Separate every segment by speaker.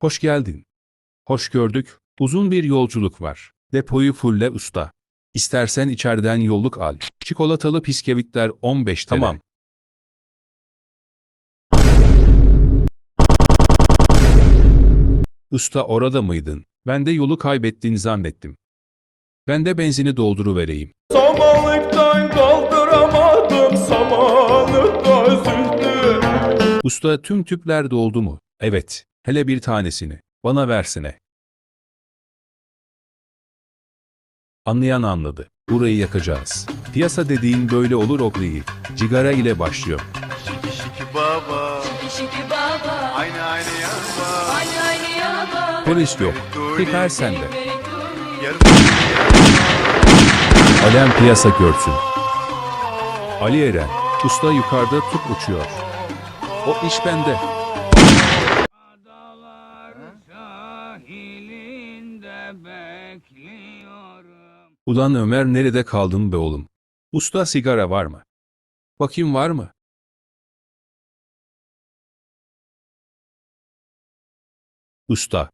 Speaker 1: Hoş geldin. Hoş gördük. Uzun bir yolculuk var. Depoyu fulle usta. İstersen içeriden yolluk al. Çikolatalı bisküvitler 15 TL. Tamam. Usta orada mıydın? Ben de yolu kaybettin zannettim. Ben de benzini dolduruvereyim.
Speaker 2: Samanlıktan kaldıramadım samanlıkta zühtü
Speaker 1: Usta tüm tüpler doldu mu? Evet. Hele bir tanesini. Bana versene. Anlayan anladı. Burayı yakacağız. Piyasa dediğin böyle olur o değil. Cigara ile başlıyor.
Speaker 3: Şiki şiki baba
Speaker 4: Şiki baba,
Speaker 3: Aynı aynı yaba
Speaker 4: aynı aynı yaba.
Speaker 1: Polis yok. Teker sende. Alem piyasa görsün. Ali Eren. Usta yukarıda tüp uçuyor. O iş bende.
Speaker 5: Bekliyorum.
Speaker 1: Ulan Ömer nerede kaldın be oğlum? Usta sigara var mı? Bakayım var mı? Usta.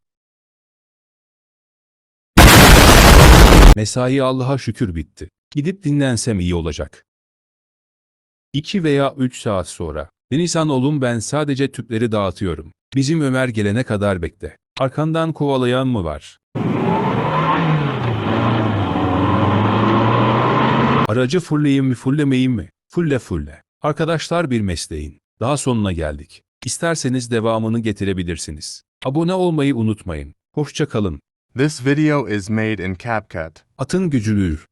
Speaker 1: Mesai Allah'a şükür bitti. Gidip dinlensem iyi olacak. 2 veya 3 saat sonra. Denizhan oğlum ben sadece tüpleri dağıtıyorum. Bizim Ömer gelene kadar bekle. Arkandan kovalayan mı var? Aracı fulleyeyim mi fullemeyeyim mi? Fulle fulle. Arkadaşlar bir mesleğin. Daha sonuna geldik. İsterseniz devamını getirebilirsiniz. Abone olmayı unutmayın. Hoşça kalın.
Speaker 6: This video is made in CapCut.
Speaker 1: Atın gücülür.